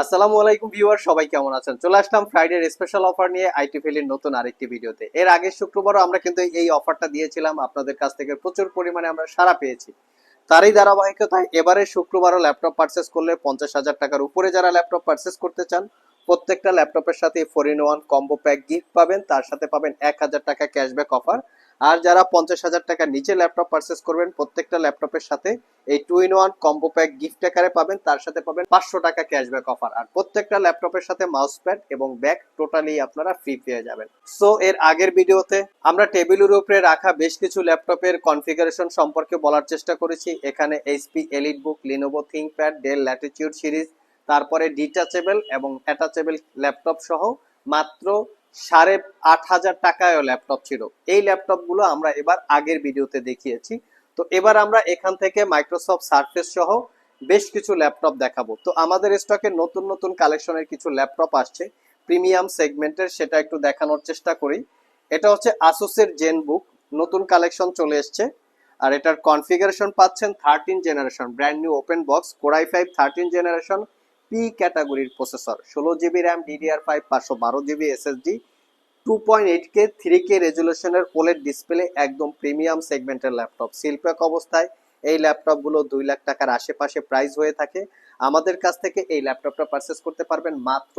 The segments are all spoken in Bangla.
আসসালামু আলাইকুম ভিউয়ার, সবাই কেমন আছেন? চলে আসলাম ফ্রাইডে স্পেশাল অফার নিয়ে আইটি ফেলির নতুন আরেকটি ভিডিওতে। এর আগের শুক্রবারও আমরা কিন্তু এই অফারটা দিয়েছিলাম। আপনাদের কাছ থেকে প্রচুর পরিমাণে আমরা সারা পেয়েছি। তারই ধারাবাহিকতায় এবারে শুক্রবারও ল্যাপটপ পারচেস করলে পঞ্চাশ হাজার টাকার উপরে যারা ল্যাপটপ পারচেস করতে চান, প্রত্যেকটা ল্যাপটপের সাথে four in one combo pack gift পাবেন। তার সাথে পাবেন এক হাজার টাকা ক্যাশব্যাক অফার আর যারা পঞ্চাশ হাজার টাকার নিচে ল্যাপটপ পারচেস করবেন, প্রত্যেকটা ল্যাপটপের সাথে এই two in one combo pack gift আকারে পাবেন, তার সাথে পাবেন পাঁচশো টাকা ক্যাশব্যাক অফার আর প্রত্যেকটা ল্যাপটপের সাথে মাউস প্যাড এবং ব্যাগ টোটালি আপনারা ফ্রি পেয়ে যাবেন। সো এর আগের ভিডিওতে আমরা টেবিলের উপরে রাখা বেশ কিছু ল্যাপটপের কনফিগারেশন সম্পর্কে বলার চেষ্টা করেছি। এখানে HP EliteBook Lenovo ThinkPad Dell Latitude series তারপরে ডিটাচেবল এবং অ্যাটাচেবল ল্যাপটপ সহ মাত্র সাড়ে আট হাজার টাকায়ও ল্যাপটপ ছিল। এই ল্যাপটপগুলো আমরা এবার আগের ভিডিওতে দেখিয়েছি। তো এবার আমরা এখান থেকে মাইক্রোসফট সার্ফেস সহ বেশ কিছু ল্যাপটপ দেখাবো। তো আমাদের স্টকে নতুন নতুন কালেকশনের কিছু ল্যাপটপ আসছে। প্রিমিয়াম সেগমেন্টের সেটা একটু দেখানোর চেষ্টা করি। এটা হচ্ছে আসুসের জেন বুক নতুন কালেকশন চলে এসছে। আর এটার কনফিগারেশন পাচ্ছেন thirteen generation brand new open box Core i five thirteen generation P ক্যাটাগরির প্রসেসর, ষোলো জিবি র্যাম ডিডিআর ফাইভ পাঁচশো বারো GB SSD two point eight K three K রেজুলেশনের OLED display একদম প্রিমিয়াম সেগমেন্টের ল্যাপটপ শিল্পক অবস্থায় এই ল্যাপটপগুলো দুই লাখ টাকার আশেপাশে প্রাইস হয়ে থাকে। আমাদের কাছ থেকে এই ল্যাপটপটা পারচেস করতে পারবেন মাত্র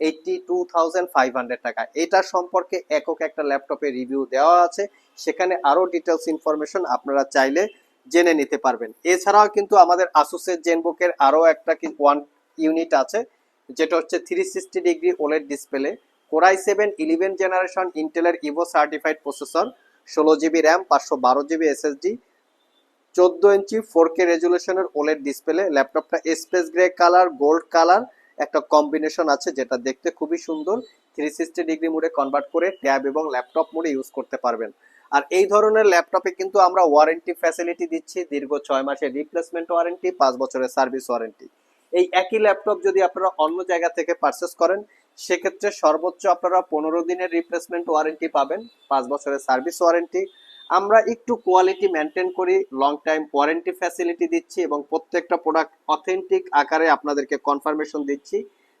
eighty two thousand five hundred টাকা। এটা সম্পর্কে একক একটা ল্যাপটপে রিভিউ দেওয়া আছে। সেখানে আরও ডিটেলস ইনফরমেশন আপনারা চাইলে জেনে নিতে পারবেন। এছাড়াও কিন্তু আমাদের আসুসের জেনবুকের আরও একটা ওয়ান ইউনিট আছে, যেটা হচ্ছে three sixty degree OLED display Core i seven eleven generation ইন্টেলের ইভো সার্টিফাইড প্রসেসর ষোলো জিবি র্যাম পাঁচশো বারো জিবি এসএসডি চোদ্দ ইঞ্চি ফোর কে রেজুলেশনের ওলেড ডিসপ্লে ল্যাপটপটা space grey colour gold colour একটা কম্বিনেশন আছে যেটা দেখতে খুবই সুন্দর থ্রি সিক্সটি ডিগ্রি মোডে কনভার্ট করে ট্যাব এবং ল্যাপটপ মোডে ইউজ করতে পারবেন। আর এই ধরনের ল্যাপটপে কিন্তু আমরা ওয়ারেন্টি ফ্যাসিলিটি দিচ্ছি, দীর্ঘ ছয় মাসের রিপ্লেসমেন্ট ওয়ারেন্টি পাঁচ বছরের সার্ভিস ওয়ারেন্টি এই একই ল্যাপটপ যদি আপনারা অন্য জায়গা থেকে পারচেস করেন, সেক্ষেত্রে সর্বোচ্চ আপনারা পনেরো দিনের রিপ্লেসমেন্ট ওয়ারেন্টি পাবেন, পাঁচ বছরের সার্ভিস ওয়ারেন্টি আমরা একটু কোয়ালিটি মেনটেন করি লং টাইম ওয়ারেন্টি ফ্যাসিলিটি দিচ্ছি এবং প্রত্যেকটা প্রোডাক্ট অথেন্টিক আকারে আপনাদেরকে কনফার্মেশন দিচ্ছি।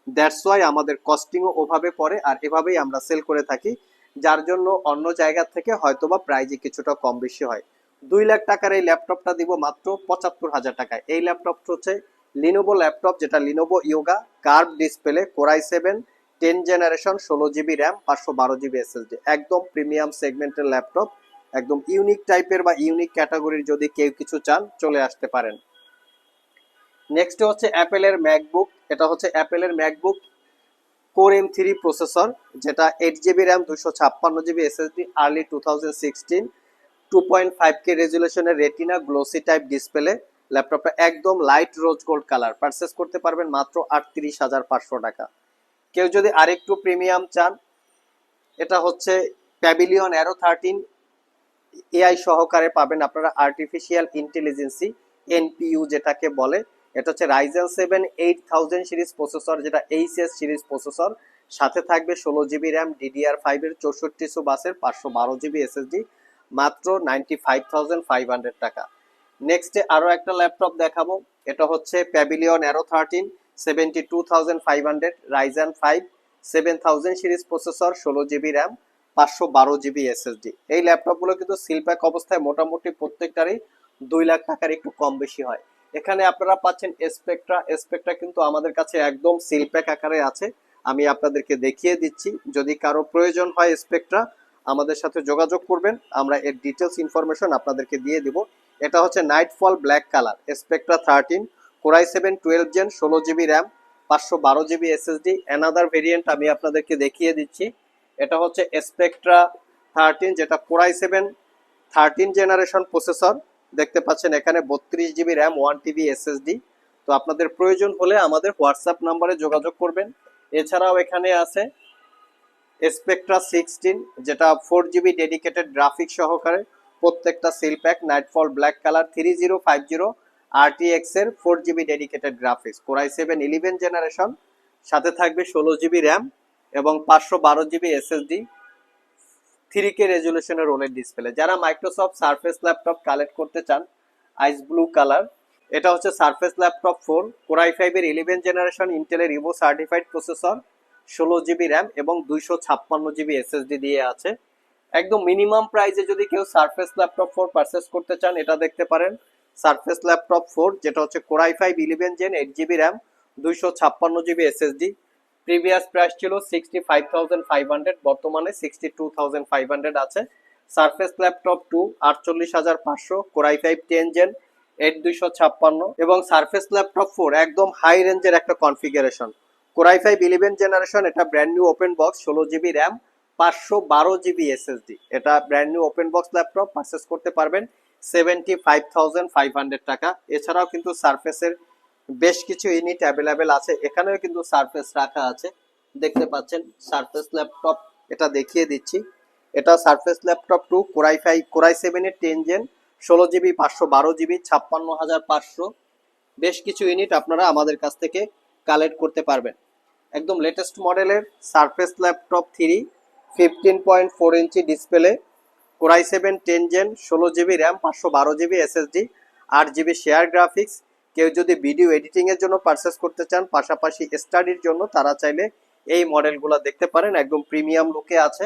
দ্যাটস ওয়াই আমাদের কস্টিংও ওভাবে পড়ে আর এভাবেই আমরা সেল করে থাকি, যার জন্য অন্য জায়গা থেকে হয়তোবা প্রাইজে কিছুটা কম বেশি হয়। দুই লাখ টাকার এই ল্যাপটপটা দিব মাত্র পঁচাত্তর হাজার টাকায়। এই ল্যাপটপটা হচ্ছে লিনোভো ল্যাপটপ যেটা Lenovo Yoga curve display Core i seven ten generation ষোলো জিবি র্যাম পাঁচশো বারো জিবি এসএসডি একদম প্রিমিয়াম সেগমেন্টের ল্যাপটপ একদম ইউনিক টাইপের বা ইউনিক ক্যাটাগরির যদি কেউ কিছু চান, চলে আসতে পারেন। নেক্সট হচ্ছে অ্যাপেলের ম্যাকবুক এটা হচ্ছে অ্যাপেলের MacBook Core M three processor যেটা এইট জিবি র্যাম দুশো ছাপ্পান্ন GB SSD early two thousand sixteen two point five K রেজুলেশনের Retina glossy type display ল্যাপটপটা একদম light rose gold colour purchase করতে পারবেন মাত্র আটত্রিশ হাজার পাঁচশো টাকা। কেউ যদি আরেকটু প্রিমিয়াম চান, এটা হচ্ছে প্যাভিলিয়ন অ্যারো থার্টিন এআই সহকারে পাবেন আপনারা আর্টিফিশিয়াল ইন্টেলিজেন্সি এনপিইউ যেটাকে বলে। এটা হচ্ছে Ryzen seven eight thousand series processor যেটা এইচএস সিরিজ প্রসেসর সাথে থাকবে ষোলো জিবি র্যাম ডিডিআর ফাইভের চৌষট্টিশো বাসের পাঁচশো বারো জিবি এসএসডি মাত্র ninety five thousand five hundred টাকা। নেক্সটে আরও একটা ল্যাপটপ দেখাবো। এটা হচ্ছে Pavilion Aero thirteen seventy two thousand five hundred Ryzen five seven thousand series processor ষোলো জিবি র্যাম পাঁচশো বারো জিবি এসএসডি এই ল্যাপটপগুলো কিন্তু সিলপ্যাক অবস্থায় মোটামুটি প্রত্যেকটারই দুই লাখ টাকার একটু কম বেশি হয়। এখানে আপনারা পাচ্ছেন এসপেক্ট্রা এসপেক্ট্রা কিন্তু আমাদের কাছে একদম সিলপ্যাক আকারে আছে। আমি আপনাদেরকে দেখিয়ে দিচ্ছি। যদি কারও প্রয়োজন হয় স্পেকট্রা আমাদের সাথে যোগাযোগ করবেন। আমরা এর ডিটেলস ইনফরমেশন আপনাদেরকে দিয়ে দিব। এটা হচ্ছে Nightfall black colour Spectre thirteen Core i seven twelve gen ষোলো জিবি র্যাম পাঁচশো বারো জিবি এসএসডি অ্যানাদার ভেরিয়েন্ট আমি আপনাদেরকে দেখিয়ে দিচ্ছি। এটা হচ্ছে স্পেকট্রা থার্টিন যেটা Core i seven thirteen generation processor দেখতে পাচ্ছেন এখানে বত্রিশ GB RAM one TB SSD তো আপনাদের প্রয়োজন হলে আমাদের হোয়াটসঅ্যাপ নাম্বারে যোগাযোগ করবেন। এছাড়াও এখানে আছে স্পেকট্রা সিক্সটিন যেটা ফোর জিবি ডেডিকেটেড গ্রাফিক সহকারে। প্রত্যেকটা seal pack nightfall black colour three zero five zero RTX এর four GB dedicated graphics core i seven eleven generation সাথে থাকবে ষোলো জিবি র্যাম এবং পাঁচশো বারো জিবি এসএসডি থ্রি কে রেজুলেশনের ওলের ডিসপ্লে যারা মাইক্রোসফট সার্ফেস ল্যাপটপ কালেক্ট করতে চান আইস ব্লু কালার এটা হচ্ছে Surface Laptop four Core i ফাইভের ইলেভেন জেনারেশন ইন্টেলের ইভো সার্টিফাইড প্রসেসর ষোলো জিবি র্যাম এবং দুইশো ছাপ্পান্ন জিবি এসএসডি দিয়ে আছে। একদম মিনিমাম প্রাইসে যদি কেউ সারফেস ল্যাপটপ ফোর পারচেস করতে চান, এটা দেখতে পারেন। সারফেস ল্যাপটপ ফোর যেটা হচ্ছে Core i five eleven gen eight GB RAM দুইশো ছাপ্পান্ন জিবি এসএসডি প্রিভিয়াস প্রাইস ছিল sixty five thousand five hundred বর্তমানে sixty two thousand five hundred আছে। সারফেস ল্যাপটপ টু আটচল্লিশ হাজার পাঁচশো Core i five ten gen eight দুইশো ছাপ্পান্ন এবং সারফেস ল্যাপটপ ফোর একদম হাই রেঞ্জের একটা configuration Core i five eleven generation এটা ব্র্যান্ড নিউ ওপেন বক্স ষোলো জিবি র্যাম পাঁচশো বারো জিবি এসএসডি। এটা brand new open box laptop purchase করতে পারবেন। Seventy five thousand five hundred টাকা। এছাড়াও কিন্তু সারফেসের বেশ কিছু ইউনিট অ্যাভেলেবেল আছে। এখানেও কিন্তু সারফেস রাখা আছে। দেখতে পাচ্ছেন সারফেস ল্যাপটপ এটা দেখিয়ে দিচ্ছি। এটা Surface Laptop two Core i five Core i সেভেনের টেন জেন ষোলো জিবি, পাঁচশো বারো জিবি, ছাপ্পান্ন হাজার পাঁচশো। বেশ কিছু ইউনিট আপনারা আমাদের কাছ থেকে কালেক্ট করতে পারবেন। একদম লেটেস্ট মডেলের Surface Laptop three fifteen point four inch display Core i seven ten gen ষোলো জিবি র্যাম পাঁচশো বারো জিবি এসএসডি আট জিবি শেয়ার গ্রাফিক্স কেউ যদি ভিডিও এডিটিং এর জন্য পারচেস করতে চান, পাশাপাশি স্টাডির জন্য তারা চাইলে এই মডেলগুলো দেখতে পারেন। একদম প্রিমিয়াম লুকে আছে।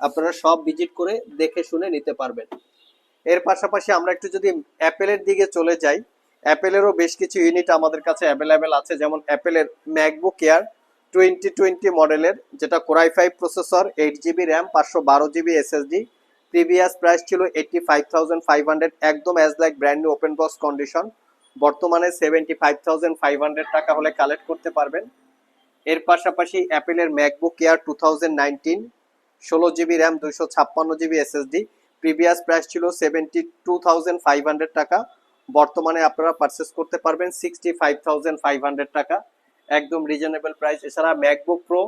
আপনারা সব ভিজিট করে দেখে শুনে নিতে পারবেন। এর পাশাপাশি আমরা একটু যদি অ্যাপেলের দিকে চলে যাই অ্যাপেলেরও বেশ কিছু ইউনিট আমাদের কাছে অ্যাভেলেবেল আছে। যেমন অ্যাপেলের ম্যাকবুক এয়ার টোয়েন্টি টোয়েন্টি মডেলের যেটা Core i five processor eight GB RAM পাঁচশো বারো জিবি এসএসডি প্রিভিয়াস প্রাইস ছিল eighty five thousand five hundred একদম as like brand new open box condition বর্তমানে seventy five thousand five hundred টাকা হলে কালেক্ট করতে পারবেন। এর পাশাপাশি অ্যাপেলের MacBook Air two thousand nineteen ষোলো জিবি র্যাম দুইশো ছাপ্পান্ন জিবি এসএসডি প্রিভিয়াস প্রাইস ছিল seventy two thousand five hundred টাকা। বর্তমানে আপনারা পারচেস করতে পারবেন sixty five thousand five hundred টাকা। একদম রিজনেবল প্রাইস এছাড়া MacBook Pro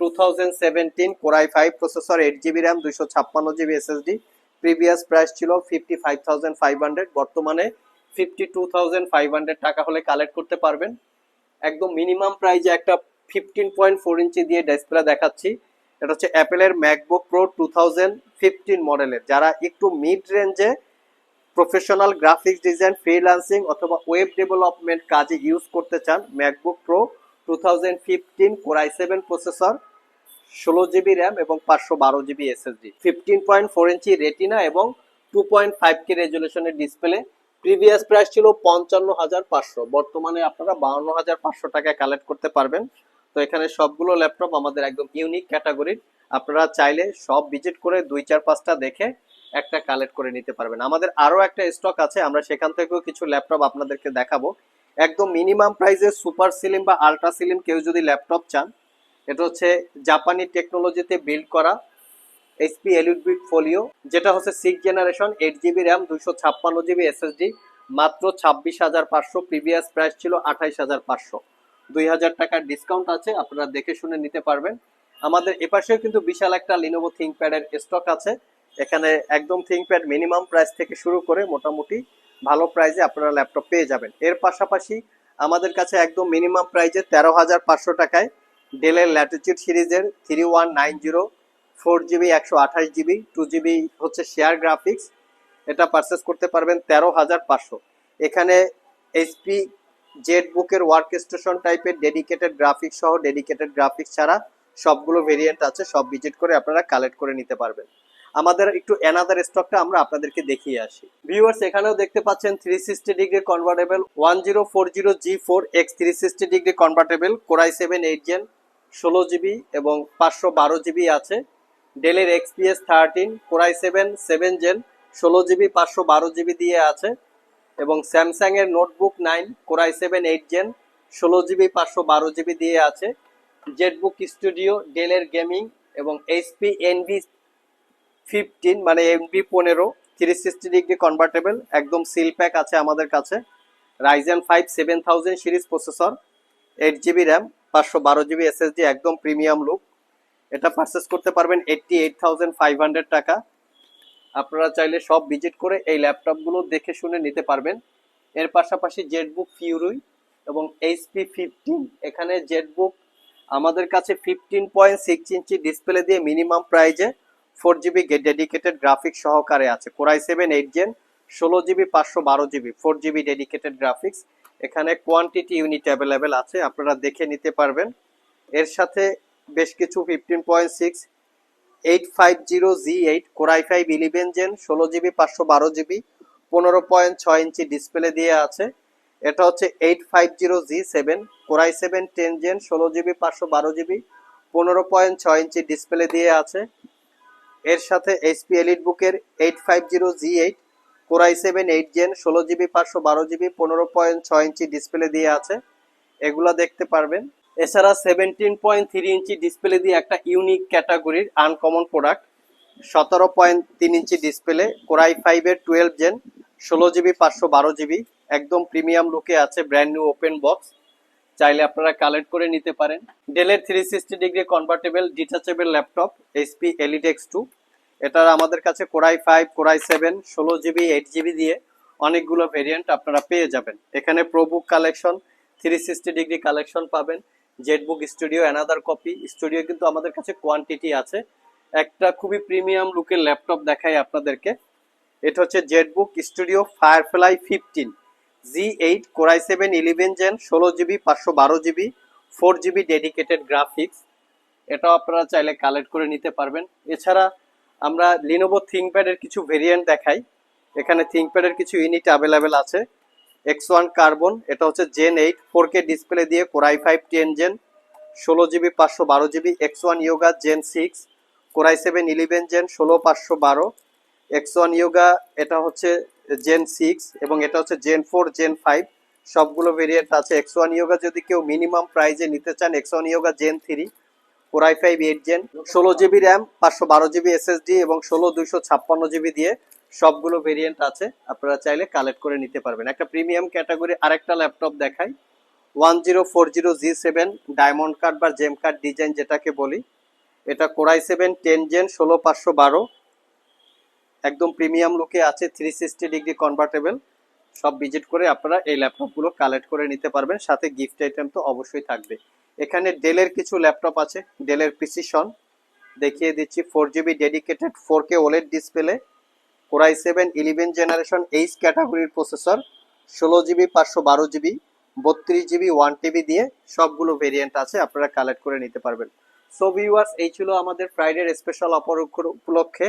two thousand seventeen Core i five processor eight GB RAM দুইশো ছাপ্পান্ন জিবি এসএসডি প্রিভিয়াস প্রাইস ছিল fifty five thousand five hundred বর্তমানে fifty two thousand five hundred টাকা হলে কালেক্ট করতে পারবেন। একদম মিনিমাম প্রাইজে একটা ফিফটিন পয়েন্ট ফোর ইঞ্চি দিয়ে ডিসপ্লে দেখাচ্ছি। এটা হচ্ছে অ্যাপেলের MacBook Pro two thousand fifteen মডেলের যারা একটু মিড রেঞ্জে প্রফেশনাল গ্রাফিক্স ডিজাইন ফ্রিল্যান্সিং অথবা ওয়েব ডেভেলপমেন্ট কাজে ইউজ করতে চান MacBook Pro two thousand fifteen processor ষোলো জিবি র্যাম এবং পাঁচশো বারো GB SSD fifteen point four inch Retina এবং টু পয়েন্ট ফাইভ কে রেজুলেশনের ডিসপ্লে প্রিভিয়াস প্রাইস ছিল পঞ্চান্ন হাজার পাঁচশো। বর্তমানে আপনারা বাউন্ন হাজার পাঁচশো টাকায় কালেক্ট করতে পারবেন। তো এখানে সবগুলো ল্যাপটপ আমাদের একদম ইউনিক ক্যাটাগরির আপনারা চাইলে সব ভিজিট করে দুই, চার, পাঁচটা দেখে একটা কালেক্ট করে নিতে পারবেন। আমাদের আরও একটা স্টক আছে, আমরা সেখান থেকেও কিছু ল্যাপটপ আপনাদেরকে দেখাবো। একদম মিনিমাম প্রাইসে সুপার সিলিম বা আলট্রা সিলিম কেউ যদি ল্যাপটপ চান, এটা হচ্ছে জাপানি টেকনোলজিতে বিল্ড করা এইচপি এলিউডবিট ফোলিও যেটা হচ্ছে six generation eight GB RAM দুইশো ছাপ্পান্ন জিবি এসএসডি মাত্র ছাব্বিশ হাজার পাঁচশো প্রিভিয়াস প্রাইস ছিল আঠাইশ হাজার পাঁচশো। দুই হাজার টাকার ডিসকাউন্ট আছে, আপনারা দেখে শুনে নিতে পারবেন। আমাদের এপাশেও কিন্তু বিশাল একটা লিনোভো থিঙ্কপ্যাডের স্টক আছে। এখানে একদম থিঙ্কপ্যাড মিনিমাম প্রাইস থেকে শুরু করে মোটামুটি ভালো প্রাইজে আপনারা ল্যাপটপ পেয়ে যাবেন। এর পাশাপাশি আমাদের কাছে একদম মিনিমাম প্রাইসে তেরো হাজার পাঁচশো টাকায় ডেলের ল্যাটিচিউড সিরিজের three one nine zero four GB একশো আঠাশ জিবি টু জিবি হচ্ছে শেয়ার গ্রাফিক্স এটা পারচেস করতে পারবেন তেরো হাজার পাঁচশো। এখানে এইচপি জেড বুকের ওয়ার্ক স্টেশন টাইপের ডেডিকেটেড গ্রাফিক্স সহ ডেডিকেটেড গ্রাফিক্স ছাড়া সবগুলো ভেরিয়েন্ট আছে, সব ভিজিট করে আপনারা কালেক্ট করে নিতে পারবেন। আমাদের একটু অ্যানাদার স্টকটা আমরা আপনাদেরকে দেখিয়ে আসি। ভিউয়ার্স এখানেও দেখতে পাচ্ছেন three sixty degree convertible one zero four zero G four X three sixty degree convertible Core i seven eight gen ষোলো জিবি এবং পাঁচশো বারো জিবি আছে। ডেলের XPS thirteen Core i seven seven gen ষোলো জিবি পাঁচশো বারো জিবি দিয়ে আছে। এবং স্যামসাং এর Notebook nine Core i seven eight gen ষোলো জিবি পাঁচশো বারো জিবি দিয়ে আছে। জেটবুক স্টুডিও ডেলের গেমিং এবং এইচপি এনভি ফিফটিন মানে এমবি পনেরো থ্রি সিক্সটি ডিগ্রি কনভার্টেবল একদম সিল প্যাক আছে আমাদের কাছে। Ryzen five seven thousand series processor eight GB RAM পাঁচশো বারো জিবি এসএসডি একদম প্রিমিয়াম লুক এটা পারচেস করতে পারবেন eighty eight thousand five hundred টাকা। আপনারা চাইলে সব ভিজিট করে এই ল্যাপটপগুলো দেখে শুনে নিতে পারবেন। এর পাশাপাশি জেটবুক ফিউরুই এবং এইচপি ফিফটিন এখানে জেটবুক আমাদের কাছে ফিফটিন পয়েন্ট সিক্স ইঞ্চি ডিসপ্লে দিয়ে মিনিমাম প্রাইজে ফোর জিবি ডেডিকেটেড গ্রাফিক সহকারে আছে। Core i seven eight gen ষোলো জিবি, পাঁচশো বারো GB four GB dedicated graphics এখানে কোয়ান্টিটি ইউনিট অ্যাভেলেবেল আছে, আপনারা দেখে নিতে পারবেন। এর সাথে বেশ কিছু fifteen point six eight five zero G eight Core i five eleven gen ষোলো জিবি, পাঁচশো বারো জিবি, পনেরো পয়েন্ট ছয় ইঞ্চি ডিসপ্লে দিয়ে আছে। এটা হচ্ছে eight five zero G seven Core i seven ten gen ষোলো জিবি, পাঁচশো বারো জিবি, পনেরো পয়েন্ট ছয় ইঞ্চি ডিসপ্লে দিয়ে আছে। এর সাথে এইচপি এলিট বুকের eight five zero G eight Core i seven eight gen ষোলো জিবি পাঁচশো বারো জিবি পনেরো পয়েন্ট ছয় ইঞ্চি ডিসপ্লে দিয়ে আছে। এগুলো দেখতে পারবেন। এছাড়া সেভেন্টিন পয়েন্ট থ্রি ইঞ্চি ডিসপ্লে দিয়ে একটা ইউনিক ক্যাটাগরির আনকমন প্রোডাক্ট সতেরো পয়েন্ট তিন ইঞ্চি ডিসপ্লে কোরাই ফাইভের টুয়েলভ জেন ষোলো জিবি পাঁচশো বারো জিবি একদম প্রিমিয়াম লুকে আছে ব্র্যান্ড নিউ ওপেন বক্স চাইলে আপনারা কালেক্ট করে নিতে পারেন। ডেলের three sixty degree convertible detachable laptop HP Elite x two এটার আমাদের কাছে Core i five Core i seven ষোলো জিবি এইট জিবি দিয়ে অনেকগুলো ভেরিয়েন্ট আপনারা পেয়ে যাবেন। এখানে ProBook collection three sixty degree collection পাবেন। ZBook Studio another copy Studio কিন্তু আমাদের কাছে কোয়ান্টিটি আছে। একটা খুবই প্রিমিয়াম লুকের ল্যাপটপ দেখাই আপনাদেরকে। এটা হচ্ছে ZBook Studio Firefly fifteen G eight Core i seven eleven gen ষোলো জিবি পাঁচশো বারো GB four GB dedicated graphics এটাও আপনারা চাইলে কালেক্ট করে নিতে পারবেন। এছাড়া আমরা লিনোভো থিঙ্কপ্যাডের কিছু ভেরিয়েন্ট দেখাই। এখানে থিঙ্কপ্যাডের কিছু ইউনিট অ্যাভেলেবেল আছে। এক্স ওয়ান কার্বন এটা হচ্ছে gen eight four K display দিয়ে Core i five ten gen ষোলো জিবি পাঁচশো বারো GB X one Yoga gen six Core i seven eleven gen ষোলো, পাঁচশো বারো। এক্স ওয়ান ইয়োগা এটা হচ্ছে জেন সিক্স এবং এটা হচ্ছে জেন ফোর জেন ফাইভ সবগুলো ভেরিয়েন্ট আছে। এক্স ওয়ান ইয়োগা যদি কেউ মিনিমাম প্রাইজে নিতে চান X one Yoga gen three Core i five eight gen ষোলো জিবি র্যাম পাঁচশো বারো জিবি এসএসডি এবং ষোলো দুইশো ছাপ্পান্ন জিবি দিয়ে সবগুলো ভেরিয়েন্ট আছে। আপনারা চাইলে কালেক্ট করে নিতে পারবেন। একটা প্রিমিয়াম ক্যাটাগরি আরেকটা ল্যাপটপ দেখাই। One zero four zero G seven diamond cut বা জেম কার্ড ডিজাইন যেটাকে বলি। এটা কোরাই সেভেন টেন জেন ষোলো পাঁচশো বারো। একদম প্রিমিয়াম লুকে আছে থ্রি সিক্সটি ডিগ্রি কনভার্টেবল সব ভিজিট করে আপনারা এই ল্যাপটপগুলো কালেক্ট করে নিতে পারবেন। সাথে গিফট আইটেম তো অবশ্যই থাকবে। এখানে ডেলের কিছু ল্যাপটপ আছে ডেলের প্রিসিশন দেখিয়ে দিচ্ছি four GB dedicated four K OLED display core i seven eleven generation H ক্যাটাগরির প্রসেসর ষোলো জিবি পাঁচশো বারো জিবি বত্রিশ জিবি ওয়ান টিবি দিয়ে সবগুলো ভেরিয়েন্ট আছে, আপনারা কালেক্ট করে নিতে পারবেন। সো ভিউয়ার্স এই ছিল আমাদের ফ্রাইডের স্পেশাল অফার উপলক্ষে।